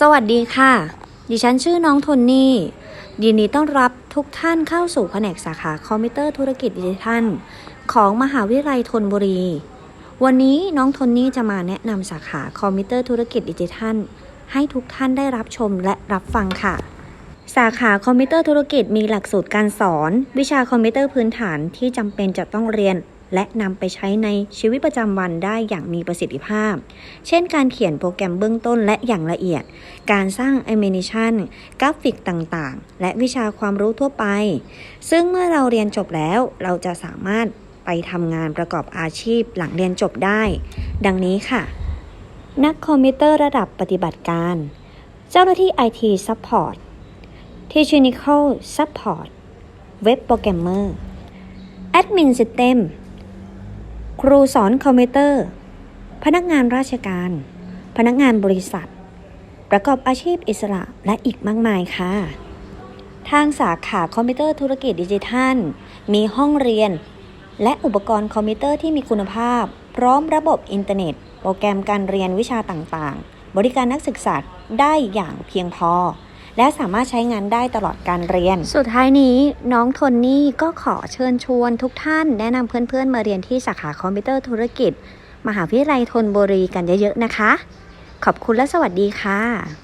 สวัสดีค่ะ ดิฉันชื่อน้องทนนี่ยินดีต้อนรับทุกท่านเข้าสู่แผนกสาขาคอมพิวเตอร์ธุรกิจดิจิทัล ของมหาวิทยาลัยธนบุรี วันนี้น้องทนนี่จะมาแนะนำสาขาคอมพิวเตอร์ธุรกิจดิจิทัล ให้ทุกท่านได้รับชมและรับฟังค่ะ สาขาคอมพิวเตอร์ธุรกิจมีหลักสูตรการสอน วิชาคอมพิวเตอร์พื้นฐานที่จำเป็นจะต้องเรียน และนำไปใช้ในชีวิตประจำวันได้อย่างมีประสิทธิภาพ เช่นการเขียนโปรแกรมเบื้องต้นและอย่างละเอียด การสร้างแอนิเมชันกราฟิกต่างๆ และวิชาความรู้ทั่วไป ซึ่งเมื่อเราเรียนจบแล้วเราจะสามารถไปทำงานประกอบอาชีพหลังเรียนจบได้ ดังนี้ค่ะ นักคอมพิวเตอร์ระดับปฏิบัติการ เจ้าหน้าที่ IT Support Technical Support เว็บโปรแกรมเมอร์ Admin System ครูสอนคอมพิวเตอร์ พนักงานราชการ พนักงานบริษัท ประกอบอาชีพอิสระและอีกมากมายค่ะ ทางสาขาคอมพิวเตอร์ธุรกิจดิจิทัล มีห้องเรียน และอุปกรณ์คอมพิวเตอร์ที่มีคุณภาพ พร้อมระบบอินเทอร์เน็ต โปรแกรมการเรียนวิชาต่างๆ บริการนักศึกษาได้อย่างเพียงพอ และสามารถใช้งานได้ตลอดการเรียน สุดท้ายนี้น้องโทนนี่ก็ขอเชิญชวนทุกท่านแนะนำเพื่อนๆมาเรียนที่สาขาคอมพิวเตอร์ธุรกิจ มหาวิทยาลัยธนบุรีกันเยอะๆนะคะ ขอบคุณและสวัสดีค่ะ